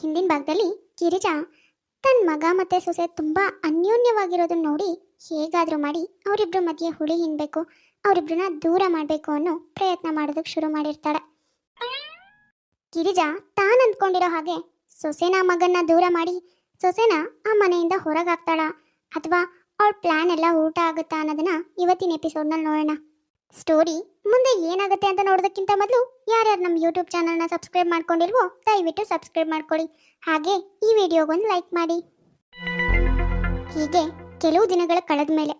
ಹಿಂದಿನ ಭಾಗದಲ್ಲಿ ಗಿರಿಜಾ ತನ್ನ ಮಗ ಮತ್ತೆ ಸೊಸೆ ತುಂಬಾ ಅನ್ಯೋನ್ಯವಾಗಿರೋದನ್ನ ನೋಡಿ ಹೇಗಾದ್ರೂ ಮಾಡಿ ಅವರಿಬ್ರ ಮಧ್ಯೆ ಹುಳಿ ಹಿನ್ಬೇಕು ಅವರಿಬ್ರನ್ನ ದೂರ ಮಾಡಬೇಕು ಅನ್ನೋ ಪ್ರಯತ್ನ ಮಾಡೋದಕ್ಕೆ ಶುರು ಮಾಡಿರ್ತಾಳೆ. ಗಿರಿಜಾ ತಾನು ಅಂದ್ಕೊಂಡಿರೋ ಹಾಗೆ ಸೊಸೆನ ಮಗನ್ನ ದೂರ ಮಾಡಿ ಸೊಸೆನ ಆ ಮನೆಯಿಂದ ಹೊರಗಾಗ್ತಾಳ ಅಥವಾ ಅವಳ ಪ್ಲಾನ್ ಎಲ್ಲ ಊಟ ಆಗುತ್ತಾ ಅನ್ನೋದನ್ನ ಇವತ್ತಿನ ಎಪಿಸೋಡ್ನಲ್ಲಿ ನೋಡೋಣ. ಸ್ಟೋರಿ ಮುಂದೆ ಏನಾಗುತ್ತೆ ಅಂತ ನೋಡೋದಕ್ಕಿಂತ ಮೊದಲು ಯಾರ್ಯಾರು ನಮ್ಮ ಯೂಟ್ಯೂಬ್ ಚಾನಲ್ನ ಸಬ್ಸ್ಕ್ರೈಬ್ ಮಾಡ್ಕೊಂಡಿಲ್ವೋ ದಯವಿಟ್ಟು ಸಬ್ಸ್ಕ್ರೈಬ್ ಮಾಡ್ಕೊಳ್ಳಿ. ಹಾಗೆ ಈ ವಿಡಿಯೋಗೊಂದು ಲೈಕ್ ಮಾಡಿ. ಹೀಗೆ ಕೆಲವು ದಿನಗಳ ಕಳೆದ ಮೇಲೆ.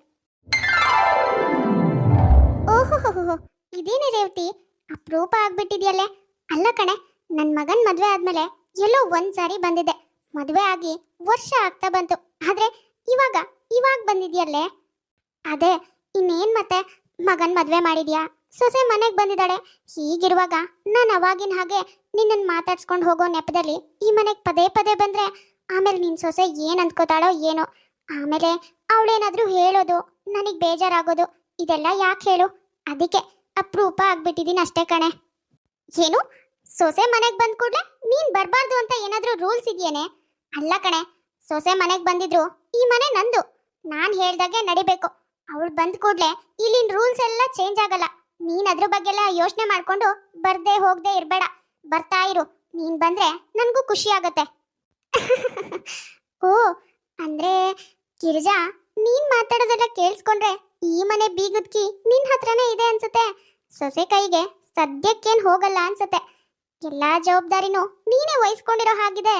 ಓಹೋ ಇದೇನೇ ರೇವತಿ? ಅಪರೂಪ ಆಗ್ಬಿಟ್ಟಿದ್ಯಲ್ಲೇ? ಅಲ್ಲ ಕಣೆ ನನ್ನ ಮಗನ ಮದುವೆ ಆದ್ಮೇಲೆ ಎಲ್ಲೋ ಒಂದ್ ಸಾರಿ ಬಂದಿದ್ದೆ. ಮದುವೆ ಆಗಿ ವರ್ಷ ಆಗ್ತಾ ಬಂತು. ಆದ್ರೆ ಇವಾಗ ಇವಾಗ ಬಂದಿದ್ಯಲ್ಲೇ? ಅದೇ, ಇನ್ನೇನ್ ಮತ್ತೆ? ಮಗನ್ ಮದ್ವೆ ಮಾಡಿದ್ಯಾ? ಸೊಸೆ ಮನೆಗೆ ಬಂದಿದ್ದಾಳೆ. ಹೀಗಿರುವಾಗ ನಾನು ಅವಾಗಿನ ಹಾಗೆ ನಿನ್ನನ್ನು ಮಾತಾಡ್ಸ್ಕೊಂಡು ಹೋಗೋ ನೆಪದಲ್ಲಿ ಈ ಮನೆಗೆ ಪದೇ ಪದೇ ಬಂದ್ರೆ ಆಮೇಲೆ ನಿನ್ನ ಸೊಸೆ ಏನು ಅಂದ್ಕೋತಾಳೋ ಏನೋ. ಆಮೇಲೆ ಅವಳೇನಾದ್ರೂ ಹೇಳೋದು, ನನಗೆ ಬೇಜಾರಾಗೋದು, ಇದೆಲ್ಲ ಯಾಕೆ ಹೇಳು? ಅದಕ್ಕೆ ಅಪರೂಪ ಆಗ್ಬಿಟ್ಟಿದೀನಿ ಅಷ್ಟೇ ಕಣೆ. ಏನು? ಸೊಸೆ ಮನೆಗೆ ಬಂದ ಕೂಡಲೇ ನೀನ್ ಬರಬಾರ್ದು ಅಂತ ಏನಾದರೂ ರೂಲ್ಸ್ ಇದೆಯೇನೆ? ಅಲ್ಲ ಕಣೆ, ಸೊಸೆ ಮನೆಗೆ ಬಂದಿದ್ರು ಈ ಮನೆ ನಂದು. ನಾನು ಹೇಳ್ದಾಗೆ ನಡಿಬೇಕು. ಅವಳು ಬಂದ ಕೂಡಲೇ ಇಲ್ಲಿನ ರೂಲ್ಸ್ ಎಲ್ಲ ಚೇಂಜ್ ಆಗಲ್ಲ. ನೀನ್ ಅದ್ರ ಬಗ್ಗೆ ಎಲ್ಲ ಯೋಚನೆ ಮಾಡ್ಕೊಂಡು ಬರ್ದೇ ಹೋಗದೆ ಇರಬೇಡ. ಬರ್ತಾ ಇರು. ನೀನ್ ಬಂದ್ರೆ ನನಗೂ ಖುಷಿ ಆಗತ್ತೆ. ಓ ಅಂದ್ರೆ ಗಿರಿಜಾ, ನೀನ್ ಮಾತಾಡೋದೆಲ್ಲ ಕೇಳಿಸ್ಕೊಂಡ್ರೆ ಈ ಮನೆ ಬೀಗದ್ಕಿ ನಿನ್ ಹತ್ರನೇ ಇದೆ ಅನ್ಸುತ್ತೆ. ಸೊಸೆ ಕೈಗೆ ಸದ್ಯಕ್ಕೇನ್ ಹೋಗಲ್ಲ ಅನ್ಸುತ್ತೆ. ಎಲ್ಲಾ ಜವಾಬ್ದಾರಿನೂ ನೀನೇ ವಹಿಸ್ಕೊಂಡಿರೋ ಹಾಗಿದೆ.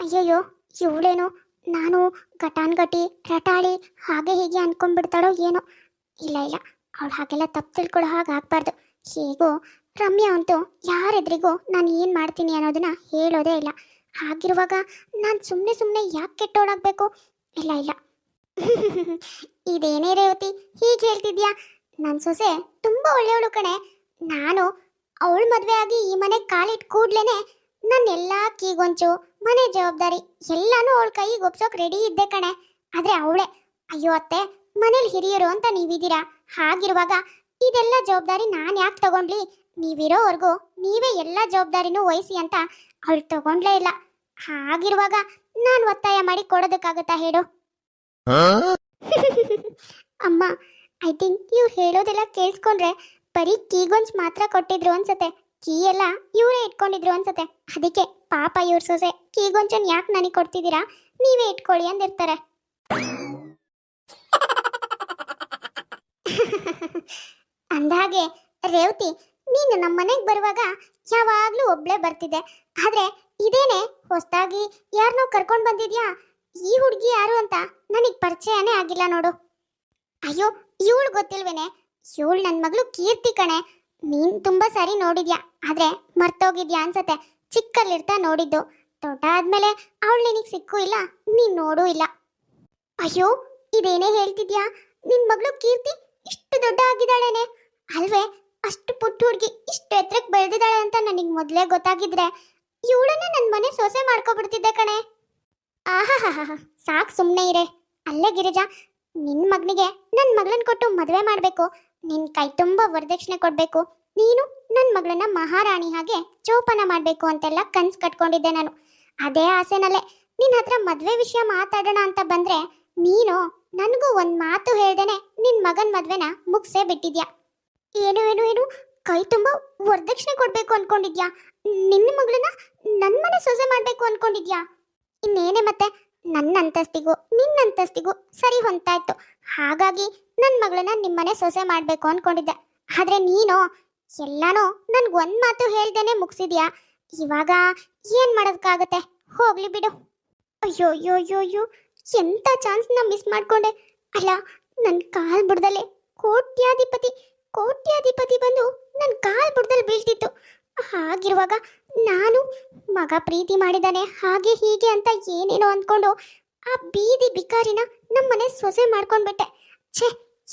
ಅಯ್ಯಯ್ಯೋ, ಇವಳೇನು ನಾನು ಘಟಾನ್ ಗಟಿ ರಟಾಳಿ ಹಾಗೆ ಹೀಗೆ ಅನ್ಕೊಂಡ್ಬಿಡ್ತಾಳೋ ಏನೋ. ಇಲ್ಲ ಇಲ್ಲ, ಅವಳು ಹಾಗೆಲ್ಲ ತಪ್ಪು ತಿಳ್ಕೊಳ್ಳೋ ಹಾಗೆ ಆಗ್ಬಾರ್ದು. ಹೇಗೋ ರಮ್ಯಾ ಅಂತೂ ಯಾರೆದ್ರಿಗೂ ನಾನು ಏನು ಮಾಡ್ತೀನಿ ಅನ್ನೋದನ್ನ ಹೇಳೋದೇ ಇಲ್ಲ. ಹಾಗಿರುವಾಗ ನಾನು ಸುಮ್ಮನೆ ಸುಮ್ಮನೆ ಯಾಕೆ ಕೆಟ್ಟೋಳಾಗಬೇಕು? ಇಲ್ಲ ಇಲ್ಲ. ಇದೇನೇ ರೇವತಿ, ಹೀಗೆ ಹೇಳ್ತಿದ್ಯಾ? ನನ್ನ ಸೊಸೆ ತುಂಬ ಒಳ್ಳೆಯವಳು ಕಣೆ. ನಾನು ಅವಳು ಮದುವೆ ಆಗಿ ಈ ಮನೆಗೆ ಕಾಲಿಟ್ಟು ಕೂಡ್ಲೇನೆ ನನ್ನ ಎಲ್ಲ ಕೀಗೊಂಚು ಮನೆ ಜವಾಬ್ದಾರಿ ಎಲ್ಲಾನು ಅವಳ ಕೈಗೆ ಒಪ್ಸೋಕ್ ರೆಡಿ ಇದ್ದೆ ಕಣೆ. ಆದ್ರೆ ಅವಳೆ ಅಯ್ಯೋ ಅತ್ತೆ ಮನೇಲಿ ಹಿರಿಯರು ಅಂತ ನೀವಿದ್ದೀರಾ? ಹಾಗಿರುವಾಗ ಇದೆಲ್ಲ ಜವಾಬ್ದಾರಿ ನಾನು ಯಾಕೆ ತಗೊಂಡ್ಲಿ? ನೀವಿರೋವರೆಗೂ ನೀವೇ ಎಲ್ಲ ಜವಾಬ್ದಾರಿನೂ ವಹಿಸಿ ಅಂತ ಅವಳು ತಗೊಂಡ್ಲೇ ಇಲ್ಲ. ಹಾಗಿರುವಾಗ ನಾನು ಒತ್ತಾಯ ಮಾಡಿ ಕೊಡೋದಕ್ಕಾಗತ್ತಾ ಹೇಳು? ಅಮ್ಮ ಐ ಥಿಂಕ್ ಇವ್ರು ಹೇಳೋದೆಲ್ಲ ಕೇಳಿಸ್ಕೊಂಡ್ರೆ ಬರೀ ಕೀಗೊಂಚ್ ಮಾತ್ರ ಕೊಟ್ಟಿದ್ರು ಅನ್ಸತ್ತೆ. ಕೀ ಎಲ್ಲ ಇವರೇ ಇಟ್ಕೊಂಡಿದ್ರು ಅನ್ಸುತ್ತೆ. ಅದಕ್ಕೆ ಪಾಪ ಇವ್ರ ಸೊಸೆ ಕೀಗೊಂಚನ್ ಯಾಕೆ ನನಗೆ ಕೊಡ್ತಿದ್ದೀರಾ? ನೀವೇ ಇಟ್ಕೊಳ್ಳಿ ಅಂದಿರ್ತಾರೆ. ಅಂದಾಗೆ ರೇವತಿ, ನೀನು ನಮ್ಮ ಮನೆಗೆ ಬರುವಾಗ ಯಾವಾಗ್ಲೂ ಒಬ್ಳೆ ಬರ್ತಿದ್ದೆ. ಆದ್ರೆ ಇದೇನೆ ಹೊಸದಾಗಿ ಯಾರನ್ನೋ ಕರ್ಕೊಂಡು ಬಂದಿದ್ಯಾ? ಈ ಹುಡುಗಿ ಯಾರು ಅಂತ ನನಗೆ ಪರಿಚಯನೇ ಆಗಿಲ್ಲ ನೋಡು. ಅಯ್ಯೋ, ಇವಳು ಗೊತ್ತಿಲ್ವೇನೆ? ಇವಳು ನನ್ನ ಮಗಳು ಕೀರ್ತಿ ಕಣೆ. ನೀನು ತುಂಬಾ ಸಾರಿ ನೋಡಿದ್ಯಾ? ಆದ್ರೆ ಮರ್ತೋಗಿದ್ಯಾ ಅನ್ಸತ್ತೆ. ಚಿಕ್ಕಲ್ಲಿರ್ತಾ ನೋಡಿದ್ದು. ದೊಡ್ಡ ಆದ್ಮೇಲೆ ಅವಳು ನಿನಗೆ ಸಿಕ್ಕೂ ಇಲ್ಲ, ನೀನು ನೋಡೂ ಇಲ್ಲ. ಅಯ್ಯೋ, ಇದೇನೇ ಹೇಳ್ತಿದ್ಯಾ? ನಿನ್ ಮಗಳು ಕೀರ್ತಿ ಇಷ್ಟು ದೊಡ್ಡ ಆಗಿದ್ದಾಳೇನೆ ಅಲ್ವೇ, ಅಷ್ಟು ಪುಟ್ಟ ಹುಡುಗಿ ಇಷ್ಟು ಎತ್ತರಕ್ಕೆ ಬೆಳೆದಿದ್ದಾಳೆ ಅಂತ ನನಗೆ ಮೊದಲೇ ಗೊತ್ತಾಗಿದ್ರೆ ಇವಳನ್ನ ನನ್ನ ಮನೆ ಸೊಸೆ ಮಾಡ್ಕೊಬಿಡ್ತಿದ್ದೆ ಕಣೆ. ಆಹಾಹಾಹಾ ಸಾಕ್ ಸುಮ್ಮನೆ ಇರೇ. ಅಲ್ಲೇ ಗಿರಿಜಾ ನಿನ್ನ ಮಗನಿಗೆ ನನ್ನ ಮಗಳನ್ನ ಕೊಟ್ಟು ಮದುವೆ ಮಾಡಬೇಕು. ನಿನ್ನ ಕೈ ತುಂಬ ವರದಕ್ಷಿಣೆ ಕೊಡಬೇಕು. ನೀನು ನನ್ನ ಮಗಳನ್ನ ಮಹಾರಾಣಿ ಹಾಗೆ ಚೌಪನ ಮಾಡಬೇಕು ಅಂತೆಲ್ಲ ಕನ್ಸು ಕಟ್ಕೊಂಡಿದ್ದೆ ನಾನು. ಅದೇ ಆಸೆನಲ್ಲೇ ನಿನ್ನ ಹತ್ರ ಮದುವೆ ವಿಷಯ ಮಾತಾಡೋಣ ಅಂತ ಬಂದ್ರೆ ನೀನು ನನಗೂ ಒಂದು ಮಾತು ಹೇಳ್ದೇನೆ ನಿನ್ನ ಮಗನ ಮದುವೆನ ಮುಗಿಸೇ ಬಿಟ್ಟಿದ್ಯಾ? ಏನು ಏನು ಏನು? ಕೈ ತುಂಬ ವರದಕ್ಷಿಣೆ ಕೊಡಬೇಕು ಅನ್ಕೊಂಡಿದ್ಯಾ? ನಿನ್ನ ಮಗಳನ್ನ ನನ್ನ ಮನೆ ಸೊಸೆ ಮಾಡಬೇಕು ಅನ್ಕೊಂಡಿದ್ಯಾ? ಇನ್ನೇನೆ ಮತ್ತೆ ನನ್ನ ಅಂತಸ್ತಿಗೂ ನಿನ್ನ ಅಂತಸ್ತಿಗೂ ಸರಿ ಹೊಂತಾಯ್ತು ಹಾಗಾಗಿ ನನ್ನ ಮಗಳನ್ನ ನಿಮ್ಮನೆ ಸೊಸೆ ಮಾಡಬೇಕು ಅನ್ಕೊಂಡಿದ್ದೆ. ಆದ್ರೆ ನೀನು ಎಲ್ಲಾನು ನನ್ಗೆ ಒಂದ್ ಮಾತು ಹೇಳ್ದೇನೆ ಮುಗಿಸಿದ್ಯಾ? ಇವಾಗ ಏನ್ ಮಾಡೋದಕ್ಕಾಗತ್ತೆ ಹೋಗ್ಲಿ ಬಿಡು. ಅಯ್ಯೋ ಅಯ್ಯೋ ಅಯ್ಯೋ ಅಯ್ಯೋ ಎಂತ ಚಾನ್ಸ್ನ ಮಿಸ್ ಮಾಡ್ಕೊಂಡೆ? ಅಲ್ಲ ನನ್ನ ಕಾಲ್ ಬುಡದಲ್ಲೇ ಕೋಟ್ಯಾಧಿಪತಿ ಕೋಟ್ಯಾಧಿಪತಿ ಬಂದು ನನ್ನ ಕಾಲ್ ಬುಡದಲ್ಲಿ ಬೀಳ್ತಿತ್ತು. ಹಾಗಿರುವಾಗ ನಾನು ಮಗ ಪ್ರೀತಿ ಮಾಡಿದಾನೆ ಹಾಗೆ ಹೀಗೆ ಅಂತ ಏನೇನೋ ಅಂದ್ಕೊಂಡು ಆ ಬೀದಿ ಬಿಕಾರಿನ ನಮ್ಮನೆ ಸೊಸೆ ಮಾಡ್ಕೊಂಡ್ಬಿಟ್ಟೆ. ಛೇ,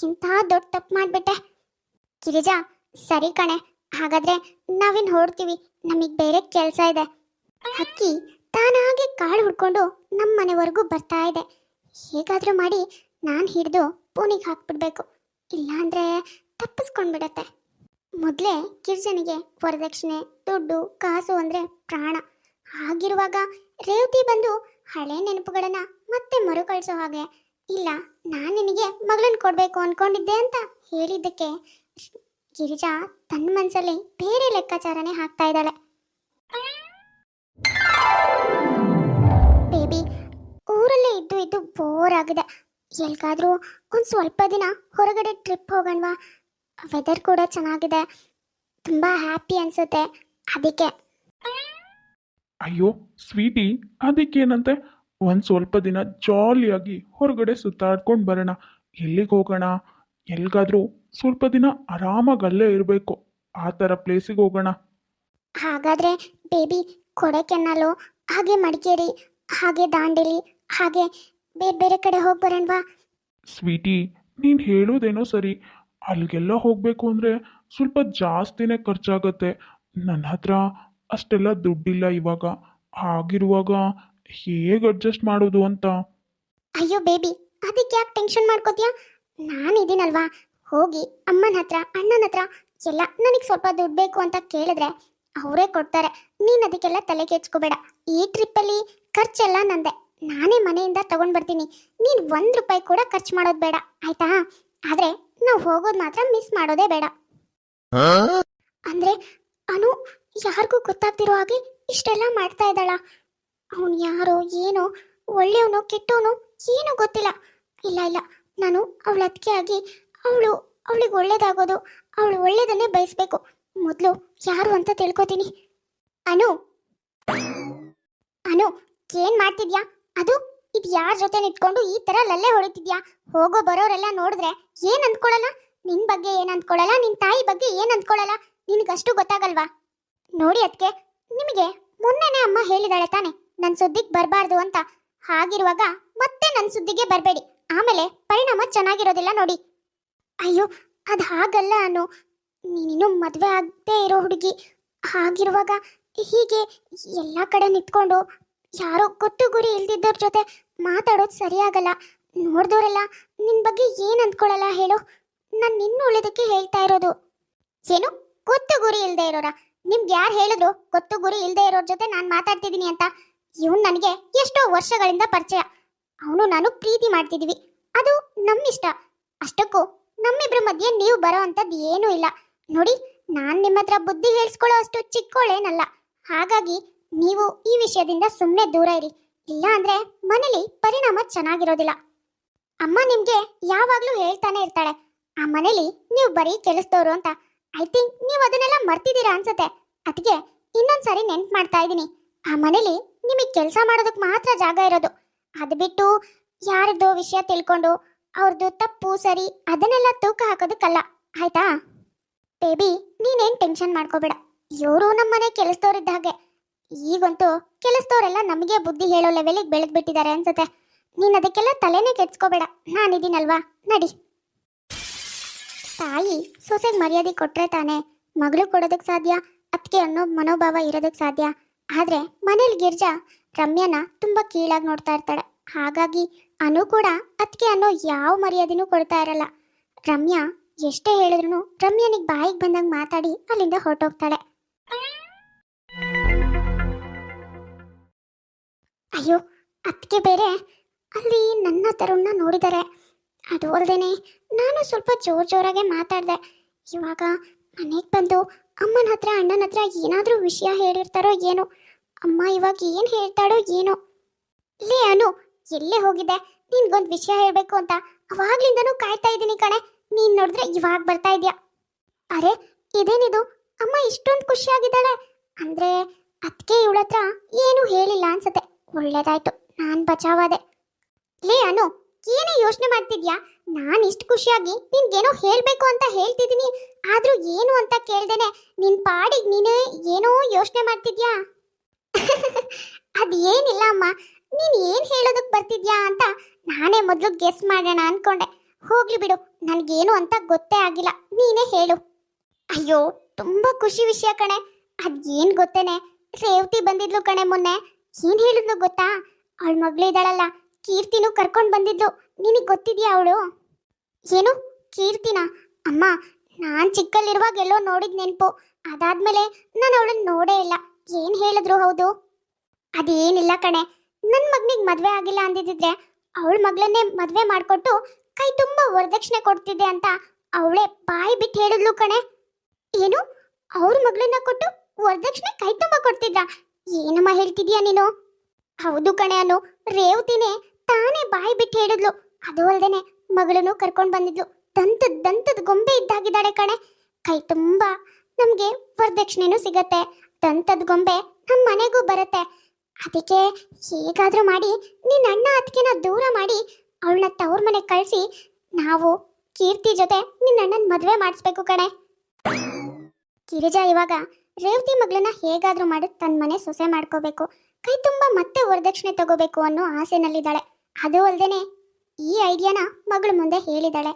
ಇಂಥ ದೊಡ್ಡ ತಪ್ಪು ಮಾಡ್ಬಿಟ್ಟೆ. ಗಿರಿಜಾ ಸರಿ ಕಣೆ, ಹಾಗಾದ್ರೆ ನಾವಿನ್ ಹೊರಡ್ತೀವಿ, ನಮಗೆ ಬೇರೆ ಕೆಲಸ ಇದೆ. ಹಕ್ಕಿ ತಾನಾಗೆ ಕಾಳು ಹುಡ್ಕೊಂಡು ನಮ್ಮ ಮನೆವರೆಗೂ ಬರ್ತಾ ಇದೆ. ಹೇಗಾದ್ರೂ ಮಾಡಿ ನಾನು ಹಿಡಿದು ಪೂನಿಗೆ ಹಾಕ್ಬಿಡ್ಬೇಕು. ಇಲ್ಲಾಂದ್ರೆ ತಪ್ಪಿಸ್ಕೊಂಡ್ಬಿಡತ್ತೆ. ಮೊದಲೇ ಕಿರ್ಜನಿಗೆ ವರದಕ್ಷಿಣೆ, ದುಡ್ಡು, ಕಾಸು ಅಂದರೆ ಪ್ರಾಣ. ಹಾಗಿರುವಾಗ ರೇವತಿ ಬಂದು ಹಳೆ ನೆನಪುಗಳನ್ನ ಮತ್ತೆ ಮರುಕಳಿಸೋ ಹಾಗೆ. ಇಲ್ಲ, ನಾನು ನಿನಗೆ ಮಗಳನ್ನ ಕೊಡಬೇಕು ಅನ್ಕೊಂಡಿದ್ದೆ ಅಂತ ಹೇಳಿದ್ದಕ್ಕೆ ಗಿರಿಜಾ ತನ್ನ ಮನಸ್ಸಲ್ಲಿ ಬೇರೆ ಲೆಕ್ಕಾಚಾರನೇ ಹಾಕ್ತಾ ಇದ್ದಾಳೆ. ಬೇಬಿ ಊರಲ್ಲೇ ಇದ್ದು ಇದ್ದು ಬೋರ್ ಆಗಿದೆ. ಎಲ್ಗಾದ್ರೂ ಒಂದು ಸ್ವಲ್ಪ ದಿನ ಹೊರಗಡೆ ಟ್ರಿಪ್ ಹೋಗೋಣವಾ? ವೆದರ್ ಕೂಡ ಚೆನ್ನಾಗಿದೆ. ತುಂಬ ಹ್ಯಾಪಿ ಅನ್ಸುತ್ತೆ. ಅದಕ್ಕೆ. ಅಯ್ಯೋ ಸ್ವೀಟಿ ಅದಕ್ಕೇನಂತೆ? ಒಂದು ಸ್ವಲ್ಪ ದಿನ ಜಾಲಿಯಾಗಿ ಹೊರಗಡೆ ಸುತ್ತಾಡ್ಕೊಂಡು ಬರೋಣ. ಎಲ್ಲಿಗೆ ಹೋಗೋಣ? ಎಲ್ಗಾದ್ರೂ ಸ್ವಲ್ಪ ದಿನ ಆರಾಮಾಗಿ ಅಲ್ಲೇ ಇರಬೇಕು. ಆ ಥರ ಪ್ಲೇಸಿಗೆ ಹೋಗೋಣ. ಹಾಗಾದ್ರೆ ಬೇಬಿ ಕೊಡೆಕೆನ್ನಲು ಹಾಗೆ ಮಡಿಕೇರಿ ಹಾಗೆ ದಾಂಡೇಲಿ ಹಾಗೆ ಬೇರೆ ಬೇರೆ ಕಡೆ ಹೋಗಿ ಬರೋಣವಾ? ಸ್ವೀಟಿ ನೀನು ಹೇಳೋದೇನೋ ಸರಿ. ಅಲ್ಲಿಗೆಲ್ಲ ಹೋಗಬೇಕು ಅಂದರೆ ಸ್ವಲ್ಪ ಜಾಸ್ತಿನೇ ಖರ್ಚಾಗತ್ತೆ. ನನ್ನ ಹತ್ರ ಅಷ್ಟೆಲ್ಲ ದುಡ್ಡಿಲ್ಲ ಇವಾಗ. ಹಾಗಿರುವಾಗ ಹೇಗೆ ಅಡ್ಜಸ್ಟ್ ಮಾಡೋದು ಅಂತ? ಅಯ್ಯೋ ಬೇಬಿ ಅದಕ್ಕೆ ಯಾಕೆ ಟೆನ್ಷನ್ ಮಾಡ್ಕೋತೀಯ? ನಾನು ಇದೀನಲ್ವಾ ಹೋಗಿ ಅಮ್ಮನ ಹತ್ರ ಅಣ್ಣನ ಹತ್ರ ಎಲ್ಲ ನನಗೆ ಸ್ವಲ್ಪ ದುಡ್ಡು ಬೇಕು ಅಂತ ಕೇಳಿದ್ರೆ ಅವರೇ ಕೊಡ್ತಾರೆ. ನೀನು ಅದಕ್ಕೆಲ್ಲ ತಲೆ ಕೆಚ್ಕೋಬೇಡ ಈ ಟ್ರಿಪ್ಪಲ್ಲಿ ಖರ್ಚೆಲ್ಲ ನಂದೆ. ನಾನೇ ಮನೆಯಿಂದ ತಗೊಂಡ್ ಬರ್ತೀನಿ ನೀನು ಒಂದು ರೂಪಾಯಿ ಕೂಡ ಖರ್ಚು ಮಾಡೋದು ಬೇಡ ಆಯ್ತಾ? ಆದರೆ ನಾವು ಹೋಗೋದು ಮಾತ್ರ ಮಿಸ್ ಮಾಡೋದೇ ಬೇಡ. ಅಂದ್ರೆ ಅನು ಯಾರಿಗೂ ಗೊತ್ತಾಗ್ತಿರೋ ಹಾಗೆ ಇಷ್ಟೆಲ್ಲ ಮಾಡ್ತಾ ಇದ್ದಾಳ. ಅವನು ಯಾರೋ ಏನೋ ಒಳ್ಳೆಯವನು ಕೆಟ್ಟವನು ಏನೂ ಗೊತ್ತಿಲ್ಲ. ಇಲ್ಲ ಇಲ್ಲ. ನಾನು ಅವಳ ಆಗಿ ಅವಳು ಅವಳಿಗೆ ಒಳ್ಳೇದಾಗೋದು, ಅವಳು ಒಳ್ಳೇದನ್ನೇ ಬಯಸ್ಬೇಕು. ಮೊದಲು ಯಾರು ಅಂತ ತಿಳ್ಕೊತೀನಿ. ಅನು ಅನು, ಏನ್ ಮಾಡ್ತಿದ್ಯಾ? ಅದು ಇದು ಯಾರ ಜೊತೆ ನಿಂತ್ಕೊಂಡು ಈ ತರ ಲಲ್ಲೆ ಹೊಡಿತಿದ್ಯಾ? ಹೋಗೋ ಬರೋರೆಲ್ಲ ನೋಡಿದ್ರೆ ಏನ್ ಅಂದ್ಕೊಳಲ್ಲ? ನಿನ್ ಬಗ್ಗೆ ಏನ್ ಅಂದ್ಕೊಳಲ್ಲ? ನಿನ್ ತಾಯಿ ಬಗ್ಗೆ ಏನ್ ಅಂದ್ಕೊಳಲ್ಲ? ನಿನಗಷ್ಟು ಗೊತ್ತಾಗಲ್ವಾ? ನೋಡಿ ಅದಕ್ಕೆ ನಿಮಗೆ ಮೊನ್ನೆನೇ ಅಮ್ಮ ಹೇಳಿದಾಳೆ ತಾನೆ ನನ್ನ ಸುದ್ದಿಗೆ ಬರಬಾರ್ದು ಅಂತ. ಹಾಗಿರುವಾಗ ಮತ್ತೆ ನನ್ನ ಸುದ್ದಿಗೆ ಬರಬೇಡಿ. ಆಮೇಲೆ ಪರಿಣಾಮ ಚೆನ್ನಾಗಿರೋದಿಲ್ಲ ನೋಡಿ. ಅಯ್ಯೋ, ಅದು ಹಾಗಲ್ಲ ಅನು. ನೀನು ಮದುವೆ ಆಗದೆ ಇರೋ ಹುಡುಗಿ. ಹಾಗಿರುವಾಗ ಹೀಗೆ ಎಲ್ಲ ಕಡೆ ನಿಂತ್ಕೊಂಡು ಯಾರೋ ಗೊತ್ತು ಗುರಿ ಇಲ್ದಿದ್ದವ್ರ ಜೊತೆ ಮಾತಾಡೋದು ಸರಿಯಾಗಲ್ಲ. ನೋಡ್ದವರೆಲ್ಲ ನಿನ್ನ ಬಗ್ಗೆ ಏನು ಅಂದ್ಕೊಳ್ಳಲ್ಲ ಹೇಳು. ನಾನು ನಿನ್ನ ಉಳಿದಕ್ಕೆ ಹೇಳ್ತಾ ಇರೋದು. ಏನು? ಗೊತ್ತು ಗುರಿ ಇಲ್ಲದೆ ಇರೋರ. ನಿಮ್ಗೆ ಯಾರು ಹೇಳಿದ್ರು ಗೊತ್ತು ಗುರಿ ಇಲ್ಲದೆ ಇರೋರ ಜೊತೆ ನಾನು ಮಾತಾಡ್ತಿದ್ದೀನಿ ಅಂತ. ಇವನು ನನಗೆ ಎಷ್ಟೋ ವರ್ಷಗಳಿಂದ ಪರಿಚಯ. ಅವನು ನಾನು ಪ್ರೀತಿ ಮಾಡ್ತಿದೀವಿ. ಅದು ನಮ್ಮಿಷ್ಟ. ಅಷ್ಟಕ್ಕೂ ನಮ್ಮಿಬ್ರ ಮಧ್ಯೆ ನೀವು ಬರೋ ಅಂಥದ್ದು ಏನೂ ಇಲ್ಲ. ನೋಡಿ, ನಾನು ನಿಮ್ಮ ಹತ್ರ ಬುದ್ಧಿ ಹೇಳಿಸ್ಕೊಳ್ಳೋ ಅಷ್ಟು ಚಿಕ್ಕೋಳೇನಲ್ಲ. ಹಾಗಾಗಿ ನೀವು ಈ ವಿಷಯದಿಂದ ಸುಮ್ಮನೆ ದೂರ ಇರಿ. ಇಲ್ಲ ಅಂದ್ರೆ ಮನೇಲಿ ಪರಿಣಾಮ ಚೆನ್ನಾಗಿರೋದಿಲ್ಲ. ಅಮ್ಮ ನಿಮ್ಗೆ ಯಾವಾಗ್ಲೂ ಹೇಳ್ತಾನೆ ಇರ್ತಾಳೆ. ಆ ಮನೇಲಿ ನೀವು ಬರೀ ಕೆಲಸದವ್ರು ಅಂತ. ಐ ಥಿಂಕ್ ನೀವು ಅದನ್ನೆಲ್ಲ ಮರ್ತಿದ್ದೀರಾ ಅನ್ಸತ್ತೆ. ಅದಕ್ಕೆ ಇನ್ನೊಂದ್ಸರಿ ನೆನ್ಪು ಮಾಡ್ತಾ ಇದ್ದೀನಿ. ಆ ಮನೇಲಿ ನಿಮಗೆ ಕೆಲಸ ಮಾಡೋದಕ್ಕೆ ಮಾತ್ರ ಜಾಗ ಇರೋದು. ಅದು ಬಿಟ್ಟು ಯಾರದ್ದು ವಿಷಯ ತಿಳ್ಕೊಂಡು ಅವ್ರದ್ದು ತಪ್ಪು, ಸರಿ ಅದನ್ನೆಲ್ಲ ತೂಕ ಹಾಕೋದಕ್ಕಲ್ಲ. ಆಯ್ತಾ? ಬೇಬಿ, ನೀನೇನ್ ಟೆನ್ಷನ್ ಮಾಡ್ಕೋಬೇಡ. ಇವರು ನಮ್ಮನೆ ಕೆಲಸದವ್ರಿದ್ದ ಹಾಗೆ. ಈಗಂತೂ ಕೆಲಸದವರೆಲ್ಲ ನಮಗೆ ಬುದ್ಧಿ ಹೇಳೋ ಲೆವೆಲಿಗೆ ಬೆಳೆದ್ ಬಿಟ್ಟಿದ್ದಾರೆ ಅನ್ಸುತ್ತೆ. ನೀನ್ ಅದಕ್ಕೆಲ್ಲ ತಲೆನೇ ಕೆಡ್ಸ್ಕೋಬೇಡ. ನಾನಿದ್ದೀನಲ್ವಾ? ನಡಿ. ತಾಯಿ ಸೊಸೆಗೆ ಮರ್ಯಾದೆ ಕೊಟ್ರೆ ತಾನೆ ಮಗಳು ಕೊಡೋದಕ್ಕೆ ಸಾಧ್ಯ ಅದಕ್ಕೆ ಅನ್ನೋ ಮನೋಭಾವ ಇರೋದಕ್ಕೆ ಸಾಧ್ಯ. ಆದ್ರೆ ಮನೇಲಿ ಗಿರ್ಜಾ ರಮ್ಯನ ತುಂಬಾ ಕೀಳಾಗಿ ನೋಡ್ತಾ ಇರ್ತಾಳೆ. ಹಾಗಾಗಿ ಅನು ಕೂಡ ಅದಕ್ಕೆ ಅನ್ನೋ ಯಾವ ಮರ್ಯಾದೆನೂ ಕೊಡ್ತಾ ಇರಲ್ಲ. ರಮ್ಯಾ ಎಷ್ಟೇ ಹೇಳಿದ್ರು ರಮ್ಯನಿಗೆ ಬಾಯಿಗೆ ಬಂದಂಗೆ ಮಾತಾಡಿ ಅಲ್ಲಿಂದ ಹೊರಟೋಗ್ತಾಳೆ. ಅಯ್ಯೋ ಅದಕ್ಕೆ ಬೇರೆ ಅಲ್ಲಿ ನನ್ನ ತರುಣ್ನ ನೋಡಿದ್ದಾರೆ ಅದು ಅಲ್ದೇನೆ ನಾನು ಸ್ವಲ್ಪ ಜೋರ್ ಜೋರಾಗೆ ಮಾತಾಡಿದೆ. ಇವಾಗ ಮನೆಗೆ ಬಂದು ಅಮ್ಮನ ಹತ್ರ, ಅಣ್ಣನ ಹತ್ರ ಏನಾದರೂ ವಿಷಯ ಹೇಳಿರ್ತಾರೋ ಏನೋ, ಅಮ್ಮ ಇವಾಗ ಏನು ಹೇಳ್ತಾಳೋ ಏನೋ. ಲೇ ಅನು ಎಲ್ಲೇ ಹೋಗಿದ್ದೆ? ನಿನ್ಗೊಂದ್ ವಿಷಯ ಹೇಳ್ಬೇಕು ಅಂತ ಅವಾಗ್ಲಿಂದನೂ ಕಾಯ್ತಾ ಇದ್ದೀನಿ ಕಣೆ. ನೀನ್ ನೋಡಿದ್ರೆ ಇವಾಗ ಬರ್ತಾ ಇದ್ಯಾ? ಅರೆ, ಇದೇನಿದು? ಅಮ್ಮ ಇಷ್ಟೊಂದು ಖುಷಿಯಾಗಿದ್ದಾಳೆ. ಅಂದ್ರೆ ಅದಕ್ಕೆ ಇವಳತ್ರ ಏನು ಹೇಳಿಲ್ಲ ಅನ್ಸತ್ತೆ. ಒಳ್ಳೇದಾಯ್ತು, ನಾನ್ ಬಚಾವಾದೆ. ಲೇ ಅನು, ಏನೇ ಯೋಚನೆ ಮಾಡ್ತಿದ್ಯಾ? ನಾನು ಇಷ್ಟು ಖುಷಿಯಾಗಿ ನಿನ್ಗೇನೋ ಹೇಳ್ಬೇಕು ಅಂತ ಹೇಳ್ತಿದೀನಿ ಆದ್ರೂ ಏನು ಅಂತ ಕೇಳ್ದೇನೆ ನಿನ್ ಪಾಡಿಗೆ ನೀನೇ ಏನೋ ಯೋಚನೆ ಮಾಡ್ತಿದ್ಯಾ? ಅದೇನಿಲ್ಲ ಅಮ್ಮ, ನೀನ್ ಏನ್ ಬರ್ತಿದ್ಯಾ ಅಂತ ನಾನೇ ಮೊದಲು ಗೆಸ್ ಮಾಡೋಣ ಅನ್ಕೊಂಡೆ. ಹೋಗ್ಲಿ ಬಿಡು, ನನ್ಗೇನು ಅಂತ ಗೊತ್ತೇ ಆಗಿಲ್ಲ. ನೀನೇ ಹೇಳು. ಅಯ್ಯೋ, ತುಂಬಾ ಖುಷಿ ವಿಷಯ ಕಣೆ. ಅದೇನ್ ಗೊತ್ತೇನೆ? ರೇವತಿ ಬಂದಿದ್ಲು ಕಣೆ ಮೊನ್ನೆ. ಏನ್ ಹೇಳಿದ್ಲು ಗೊತ್ತಾ? ಅವಳ ಮಗಳಿದ್ದಾಳಲ್ಲ ಕೀರ್ತಿನೂ ಕರ್ಕೊಂಡ್ ಬಂದಿದ್ಲು. ನಿನಗೆ ಗೊತ್ತಿದ್ಯಾ ಅವಳು? ಏನು? ಕೀರ್ತಿನ? ಅಮ್ಮ, ನಾನ್ ಚಿಕ್ಕಲ್ಲಿರುವಾಗ ಎಲ್ಲೋ ನೋಡಿದ್ ನೆನ್ಪು. ಅದಾದ್ಮೇಲೆ ನಾನು ಅವಳನ್ನ ನೋಡೇ ಇಲ್ಲ. ಏನ್ ಹೇಳಿದ್ರು ಹೌದು? ಅದೇನಿಲ್ಲ ಕಣೆ. ನನ್ನ ಮಗನಿಗೆ ಮದುವೆ ಆಗಿಲ್ಲ ಅಂದಿದ್ರೆ ಅವಳ ಮಗಳನ್ನೇ ಮದುವೆ ಮಾಡಿಕೊಟ್ಟು ಕೈ ತುಂಬಾ ವರದಕ್ಷಿಣೆ ಕೊಡ್ತಿದ್ದೆ ಅಂತ ಅವಳೇ ಬಾಯಿ ಬಿಟ್ಟು ಹೇಳಿದ್ಲು ಕಣೆ. ಏನು? ಅವ್ರ ಮಗಳನ್ನ ಕೊಟ್ಟು ವರದಕ್ಷಿಣೆ ಕೈ ತುಂಬ ಕೊಡ್ತಿದ್ರ? ಏನಮ್ಮ ಹೇಳ್ತಿದ್ಯಾ ನೀನು? ಹೌದು ಕಣೆ ಅನು, ರೇವತಿನೇ ತಾನೇ ಬಾಯಿ ಬಿಟ್ಟು ಹೇಳಿದ್ಲು. ಅದು ಅಲ್ದೇನೆ ಮಗಳನ್ನು ಕರ್ಕೊಂಡು ಬಂದಿದ್ಲು. ದಂತದ ದಂತದ ಗೊಂಬೆ ಇದ್ದಾಗಿದ್ದಾಳೆ ಕಣೆ. ಕೈ ತುಂಬಾ ನಮ್ಗೆ ವರದಕ್ಷಿಣೆನೂ ಸಿಗತ್ತೆ. ದಂತದ ಗೊಂಬೆ ನಮ್ಮ ಮನೆಗೂ ಬರುತ್ತೆ. ಅದಕ್ಕೆ ಹೇಗಾದರೂ ಮಾಡಿ ನಿನ್ನ ಅಣ್ಣ ಅದಕ್ಕೆನ ದೂರ ಮಾಡಿ ಅವಳನ್ನ ತವ್ರ ಮನೆಗೆ ಕಳಿಸಿ ನಾವು ಕೀರ್ತಿ ಜೊತೆ ನಿನ್ನ ಅಣ್ಣನ ಮದುವೆ ಮಾಡಿಸ್ಬೇಕು ಕಣೆ. ಗಿರಿಜಾ ಇವಾಗ ರೇವತಿ ಮಗಳನ್ನ ಹೇಗಾದ್ರೂ ಮಾಡಿ ತನ್ನ ಮನೆ ಸೊಸೆ ಮಾಡ್ಕೋಬೇಕು, ಕೈ ತುಂಬ ಮತ್ತೆ ವರದಕ್ಷಿಣೆ ತಗೋಬೇಕು ಅನ್ನೋ ಆಸೆನಲ್ಲಿದ್ದಾಳೆ. ಅದು ಅಲ್ಲದೇನೆ ಈ ಐಡಿಯಾನ ಮಗಳು ಮುಂದೆ ಹೇಳಿದಾಳೆ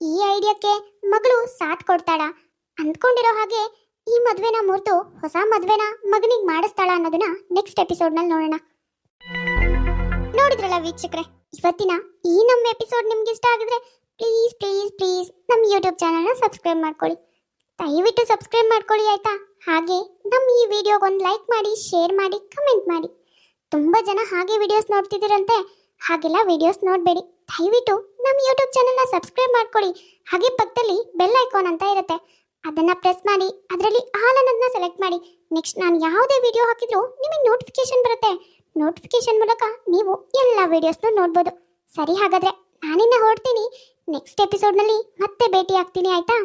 ಈ ಐಡಿಯಾಕ್ಕೆ ಮಗಳು ಸಾಥ್ ಕೊಡ್ತಾಳ. ಅಂದ್ಕೊಂಡಿರೋ ಹಾಗೆ ಈ ಮದುವೆನ ಮುರಿದು ಹೊಸ ಮದುವೆನ ಮಗನಿಗೆ ಮಾಡಿಸ್ತಾಳ ಅನ್ನೋದನ್ನ ನೆಕ್ಸ್ಟ್ ಎಪಿಸೋಡ್ನಲ್ಲಿ ನೋಡೋಣ. ನೋಡಿದ್ರಲ್ಲ ವೀಕ್ಷಕರೇ, ಇವತ್ತಿನ ಈ ನಮ್ಮ ಎಪಿಸೋಡ್ ನಿಮ್ಗೆ ಇಷ್ಟ ಆಗಿದ್ರೆ ಪ್ಲೀಸ್ ಪ್ಲೀಸ್ ಪ್ಲೀಸ್ ನಮ್ಮ ಯೂಟ್ಯೂಬ್ ಚಾನಲ್ನ ಸಬ್ಸ್ಕ್ರೈಬ್ ಮಾಡ್ಕೊಳ್ಳಿ. ದಯವಿಟ್ಟು ಸಬ್ಸ್ಕ್ರೈಬ್ ಮಾಡ್ಕೊಳ್ಳಿ ಆಯ್ತಾ? ಹಾಗೆ ನಮ್ಮ ಈ ವಿಡಿಯೋಗೆ ಒಂದು ಲೈಕ್ ಮಾಡಿ ಶೇರ್ ಮಾಡಿ ಕಮೆಂಟ್ ಮಾಡಿ. ತುಂಬ ಜನ ಹಾಗೆ ವಿಡಿಯೋಸ್ ನೋಡ್ತಿದ್ದೀರಂತೆ, ಹಾಗೆಲ್ಲ ವಿಡಿಯೋಸ್ ನೋಡಬೇಡಿ. ದಯವಿಟ್ಟು ನಮ್ಮ ಯೂಟ್ಯೂಬ್ ಚಾನಲ್ನ ಸಬ್ಸ್ಕ್ರೈಬ್ ಮಾಡ್ಕೊಳ್ಳಿ. ಹಾಗೆ ಪಕ್ಕದಲ್ಲಿ ಬೆಲ್ ಐಕಾನ್ ಅಂತ ಇರುತ್ತೆ. ಅದನ್ನು ಪ್ರೆಸ್ ಮಾಡಿ, ಅದರಲ್ಲಿ ಆಲ್ ಅನ್ನೋದನ್ನ ಸೆಲೆಕ್ಟ್ ಮಾಡಿ. ನೆಕ್ಸ್ಟ್ ನಾನು ಯಾವುದೇ ವಿಡಿಯೋ ಹಾಕಿದ್ರು ನಿಮಗೆ ನೋಟಿಫಿಕೇಶನ್ ಬರುತ್ತೆ. ನೋಟಿಫಿಕೇಶನ್ ಮೂಲಕ ನೀವು ಎಲ್ಲ ವಿಡಿಯೋಸ್ನ ನೋಡ್ಬೋದು. ಸರಿ ಹಾಗಾದರೆ ನಾನಿನ್ನ ಹೊರಡ್ತೀನಿ. ನೆಕ್ಸ್ಟ್ ಎಪಿಸೋಡ್ನಲ್ಲಿ ಮತ್ತೆ ಭೇಟಿ ಆಗ್ತೀನಿ ಆಯಿತಾ?